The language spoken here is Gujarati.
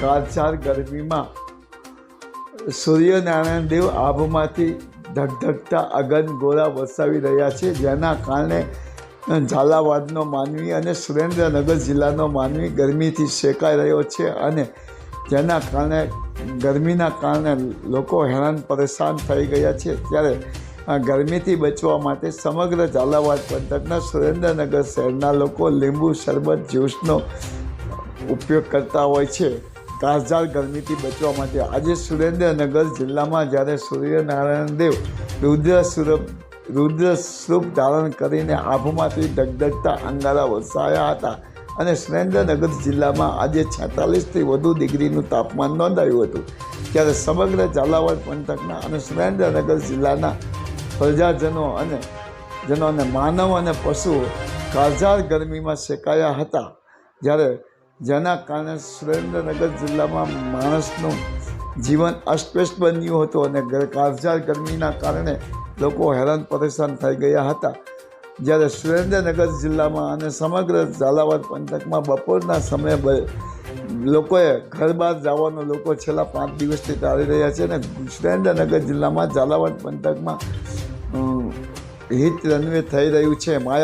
કાળઝાળ ગરમીમાં સૂર્યનારાયણ દેવ આભમાંથી ધગધગતા અગન ગોળા વરસાવી રહ્યા છે. જેના કારણે ઝાલાવાડનો માનવી અને સુરેન્દ્રનગર જિલ્લાનો માનવી ગરમીથી શેકાઈ રહ્યો છે અને જેના કારણે, ગરમીના કારણે લોકો હેરાન પરેશાન થઈ ગયા છે. ત્યારે ગરમીથી બચવા માટે સમગ્ર ઝાલાવાડ પંથકના સુરેન્દ્રનગર શહેરના લોકો લીંબુ શરબત જ્યુસનો ઉપયોગ કરતા હોય છે. કાળઝાળ ગરમીથી બચવા માટે આજે સુરેન્દ્રનગર જિલ્લામાં જ્યારે સૂર્યનારાયણ દેવ રુદ્ર સ્વરૂપ રુદ્ર સ્વરૂપ ધારણ કરીને આભમાંથી ધગધગતા અંગારા વરસાયા હતા અને સુરેન્દ્રનગર જિલ્લામાં આજે છેતાલીસથી વધુ ડિગ્રીનું તાપમાન નોંધાયું હતું. ત્યારે સમગ્ર ઝાલાવાડ પંથકના અને સુરેન્દ્રનગર જિલ્લાના પ્રજાજનો અને જનો અને માનવ અને પશુઓ કાળઝાળ ગરમીમાં શેકાયા હતા. જ્યારે જેના કારણે સુરેન્દ્રનગર જિલ્લામાં માણસનું જીવન અસ્તવ્યસ્ત બન્યું હતું અને કાળઝાળ ગરમીના કારણે લોકો હેરાન પરેશાન થઈ ગયા હતા. જ્યારે સુરેન્દ્રનગર જિલ્લામાં અને સમગ્ર ઝાલાવાડ પંથકમાં બપોરના સમયે લોકોએ ઘર બહાર જવાનો લોકો છેલ્લા પાંચ દિવસથી ટાળી રહ્યા છે અને સુરેન્દ્રનગર જિલ્લામાં ઝાલાવાડ પંથકમાં હિત રનવે થઈ રહ્યું છે. માયા